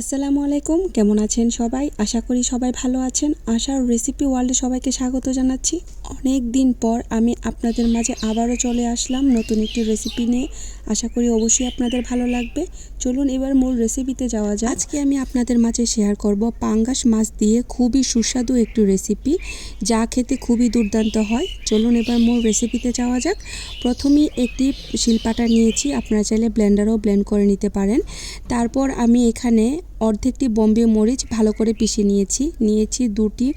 আসসালামু আলাইকুম, কেমন আছেন সবাই? আশা করি সবাই ভালো আছেন। আশার রেসিপি ওয়ার্ল্ডে সবাইকে স্বাগত জানাচ্ছি। অনেক দিন পর আমি আপনাদের মাঝে আবারও চলে আসলাম নতুন একটি রেসিপি নিয়ে। আশা করি অবশ্যই আপনাদের ভালো লাগবে। চলুন এবার মূল রেসিপিতে যাওয়া যায় আজকে আমি আপনাদের মাঝে শেয়ার করব পাঙ্গাস মাছ দিয়ে খুবই সুস্বাদু একটি রেসিপি যা খেতে খুবই দুর্দান্ত হয়। চলুন এবার মূল রেসিপিতে যাওয়া যাক। প্রথমেই একটি শিলপাটা নিয়েছি, আপনারা চাইলে ব্লেন্ডারও ব্লেন্ড করে নিতে পারেন। তারপর আমি এখানে অর্ধেকটি বম্বে মরিচ ভালো করে পিষে নিয়েছি। নিয়েছি দুটি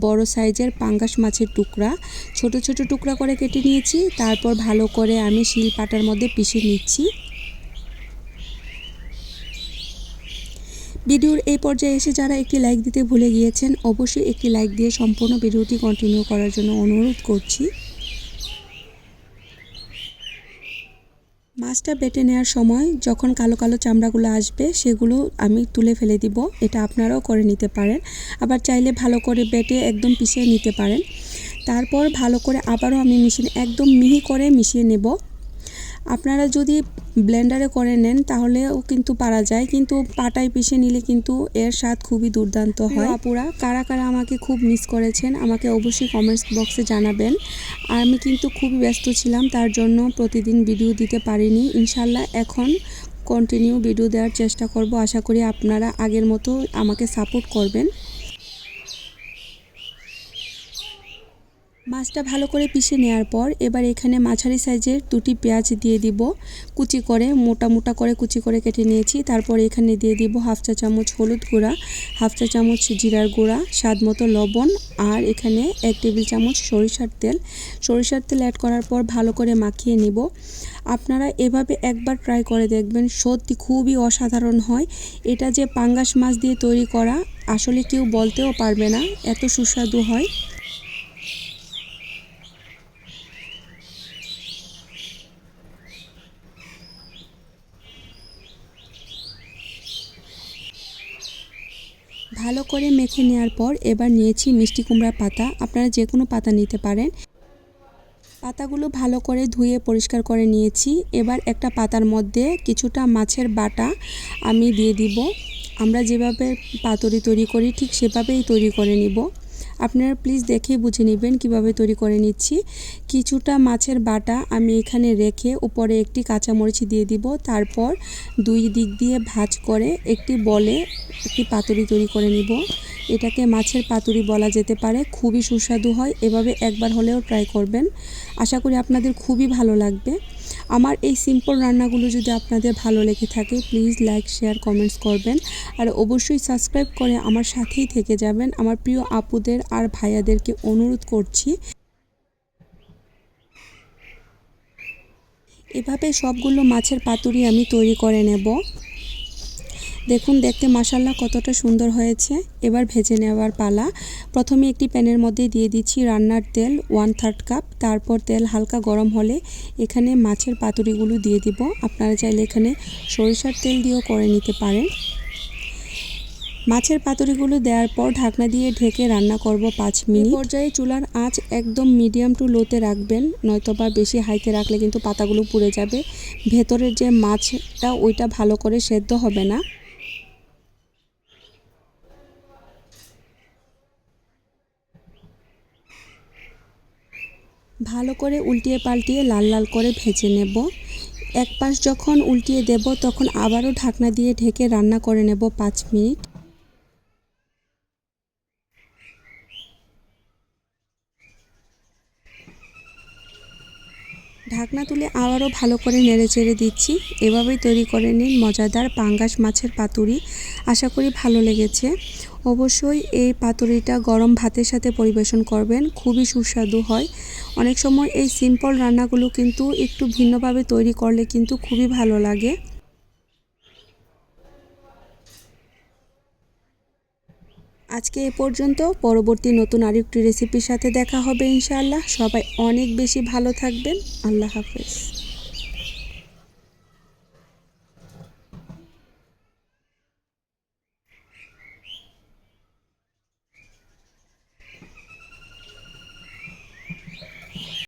বড় সাইজের পাঙ্গাস মাছের টুকরা। ছোট ছোট টুকরা করে কেটে নিয়েছি। তারপর ভালো করে আমি শিল পাটার মধ্যে পিষে নিচ্ছি। ভিডিওর এই পর্যায়ে এসে যারা একটি লাইক দিতে ভুলে গিয়েছেন, অবশ্যই একটি লাইক দিয়ে সম্পূর্ণ ভিডিওটি কন্টিনিউ করার জন্য অনুরোধ করছি। মাছটা বেটে নেওয়ার সময় যখন কালো কালো চামড়াগুলো আসবে, সেগুলো আমি তুলে ফেলে দিব। এটা আপনারাও করে নিতে পারেন। আবার চাইলে ভালো করে বেটে একদম পিষিয়ে নিতে পারেন। তারপর ভালো করে আবারও আমি মিশিয়ে একদম মিহি করে মিশিয়ে নেব। আপনারা যদি ব্লেন্ডারে করে নেন তাহলেও কিন্তু পারা যায়। কিন্তু পাটায় পিষে নিলে কিন্তু এর স্বাদ খুবই দুর্দান্ত হয়। আপুরা কারা কারা আমাকে খুব মিস করেছেন আমাকে অবশ্যই কমেন্টস বক্সে জানাবেন। আর আমি কিন্তু খুবই ব্যস্ত ছিলাম তার জন্য প্রতিদিন ভিডিও দিতে পারিনি। ইনশাল্লাহ এখন কন্টিনিউ ভিডিও দেওয়ার চেষ্টা করব। আশা করি আপনারা আগের মতো আমাকে সাপোর্ট করবেন। মাছটা ভালো করে পিষে নেওয়ার পর এবার এখানে মাঝারি সাইজের দুটি পেঁয়াজ দিয়ে দিব। কুচি করে, মোটা মোটা করে কুচি করে কেটে নিয়েছি। তারপর এখানে দিয়ে দিব হাফ চা চামচ হলুদ গুঁড়া, হাফ চা চামচ জিরার গুঁড়া, স্বাদ মতো লবণ আর এখানে এক টেবিল চামচ সরিষার তেল। সরিষার তেল অ্যাড করার পর ভালো করে মাখিয়ে নিব। আপনারা এভাবে একবার ট্রাই করে দেখবেন, সত্যি খুবই অসাধারণ হয়। এটা যে পাঙ্গাস মাছ দিয়ে তৈরি করা, আসলে কেউ বলতেও পারবে না, এত সুস্বাদু হয়। ভালো করে মেখে নেওয়ার পর এবার নিয়েছি মিষ্টি কুমড়ার পাতা। আপনারা যে কোনো পাতা নিতে পারেন। পাতাগুলো ভালো করে ধুয়ে পরিষ্কার করে নিয়েছি। এবার একটা পাতার মধ্যে কিছুটা মাছের বাটা আমি দিয়ে দিব। আমরা যেভাবে পাতুরি তৈরি করি, ঠিক সেভাবেই তৈরি করে নিব। আপনারা প্লিজ দেখে বুঝে নেবেন কীভাবে তৈরি করে নিচ্ছি। কিছুটা মাছের বাটা আমি এখানে রেখে উপরে একটি কাঁচামরিচ দিয়ে দিব। তারপর দুই দিক দিয়ে ভাজ করে একটি বলে একটি পাতুরি তৈরি করে নিব। এটাকে মাছের পাতুরি বলা যেতে পারে। খুবই সুস্বাদু হয়। এভাবে একবার হলেও ট্রাই করবেন। আশা করি আপনাদের খুবই ভালো লাগবে। আমার এই সিম্পল রান্নাগুলো যদি আপনাদের ভালো লেগে থাকে প্লিজ লাইক শেয়ার কমেন্টস করবেন। আর অবশ্যই সাবস্ক্রাইব করে আমার সাথেই থেকে যাবেন। আমার প্রিয় আপুদের আর ভাইয়াদেরকে অনুরোধ করছি, এভাবে সবগুলো মাছের পাতুরি আমি তৈরি করে নেব। দেখুন দেখতে মাসাল্লাহ কতটা সুন্দর হয়েছে। এবার ভেজে নেওয়ার পালা। প্রথমে একটি প্যানের মধ্যে দিয়ে দিচ্ছি রান্নার তেল ওয়ান থার্ড কাপ তারপর তেল হালকা গরম হলে এখানে মাছের পাতুরিগুলো দিয়ে দিব। আপনারা চাইলে এখানে সরিষার তেল দিয়েও করে নিতে পারেন। মাছের পাতুরিগুলো দেওয়ার পর ঢাকনা দিয়ে ঢেকে রান্না করব পাঁচ মিনিট। পর্যায়ে চুলার আঁচ একদম মিডিয়াম টু লোতে রাখবেন নয়তোবা বেশি হাইতে রাখলে কিন্তু পাতাগুলো পুড়ে যাবে। ভেতরের যে মাছটা ওইটা ভালো করে সেদ্ধ হবে না। ভালো করে উল্টিয়ে পাল্টিয়ে লাল লাল করে ভেজে নেব। এক পাশ যখন উল্টিয়ে দেব, তখন আবারও ঢাকনা দিয়ে ঢেকে রান্না করে নেব পাঁচ মিনিট। ঢাকনা তুলে আবারও ভালো করে নেড়ে চেড়ে দিচ্ছি। এভাবেই তৈরি করে নিন মজাদার পাঙ্গাস মাছের পাতুরি। আশা করি ভালো লেগেছে। অবশ্যই এই পাতুরিটা গরম ভাতের সাথে পরিবেশন করবেন, খুবই সুস্বাদু হয়। অনেক সময় এই সিম্পল রান্নাগুলো কিন্তু একটু ভিন্নভাবে তৈরি করলে কিন্তু খুবই ভালো লাগে। আজকে এ পর্যন্ত, পরবর্তী নতুন আরেকটি রেসিপির সাথে দেখা হবে ইনশাআল্লাহ। সবাই অনেক বেশি ভালো থাকবেন। আল্লাহ হাফেজ।